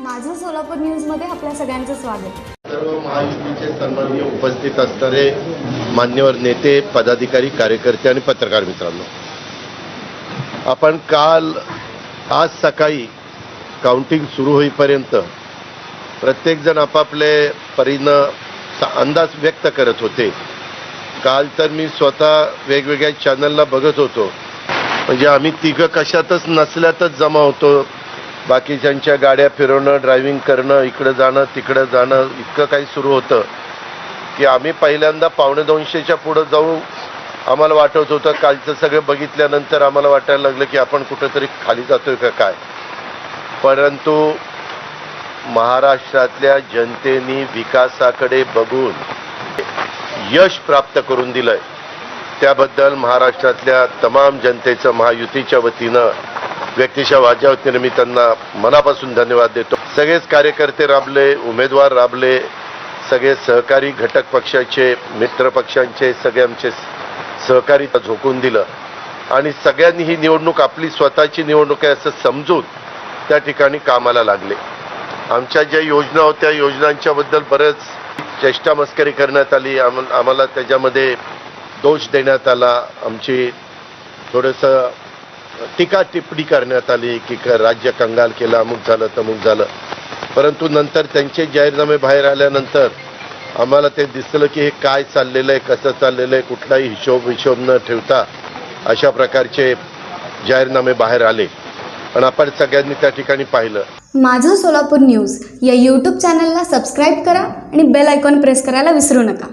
माझं सोलापूर न्यूजमध्ये आपल्या सगळ्यांचं स्वागत. सर्व महायुतीचे सन्माननीय उपस्थित असणारे मान्यवर नेते पदाधिकारी कार्यकर्ते आणि पत्रकार मित्रांनो आपण काल आज सकाळी काउंटिंग सुरू होईपर्यंत प्रत्येकजण आपापले परीनं अंदाज व्यक्त करत होते. काल तर मी स्वतः वेगवेगळ्या चॅनलला बघत होतो. म्हणजे आम्ही तिघं कशातच नसल्यातच जमा होतो. बाकीच्यांच्या गाड्या फिरवणं ड्रायव्हिंग करणं इकडं जाणं तिकडं जाणं इतकं काही सुरू होतं की आम्ही पहिल्यांदा पावणे दोनशेच्या पुढं जाऊ आम्हाला वाटत होतं कालचं सगळं बघितल्यानंतर आम्हाला वाटायला लागलं की आपण कुठंतरी खाली जातोय का काय. परंतु महाराष्ट्रातल्या जनतेने विकासाकडे बघून यश प्राप्त करून दिलंय. त्याबद्दल महाराष्ट्रातल्या तमाम जनतेचं महायुतीच्या वतीनं व्यक्तिशा वतीने मी त्यांना मनापासून धन्यवाद देतो. सगळेच कार्यकर्ते राबले उमेदवार राबले सगळे सहकारी घटक पक्षाचे मित्र पक्षांचे सगळे आमचे सहकारी झोकून दिलं. आणि सगळ्यांनी ही निवडणूक आपली स्वतःची निवडणूक आहे असं समजून त्या ठिकाणी कामाला लागले. आमच्या ज्या योजना होत्या योजनांच्याबद्दल बरंच चेष्टा मस्करी करण्यात आली. आम- आम्हाला त्याच्यामध्ये दोष देण्यात आला. आमची थोडंसं टीका टिप्पणी करण्यात आली की राज्य कंगाल केलं अमुक झालं तमुक झालं. परंतु नंतर त्यांचे जाहीरनामे बाहेर आल्यानंतर आम्हाला ते दिसलं की हे काय चाललेलं आहे कसं चाललेलं आहे कुठलाही हिशोब हिशोब न ठेवता अशा प्रकारचे जाहीरनामे बाहेर आले. पण आपण सगळ्यांनी त्या ठिकाणी पाहिलं. माझं सोलापूर न्यूज या यूट्यूब चॅनलला सबस्क्राईब करा आणि बेल आयकॉन प्रेस करायला विसरू नका.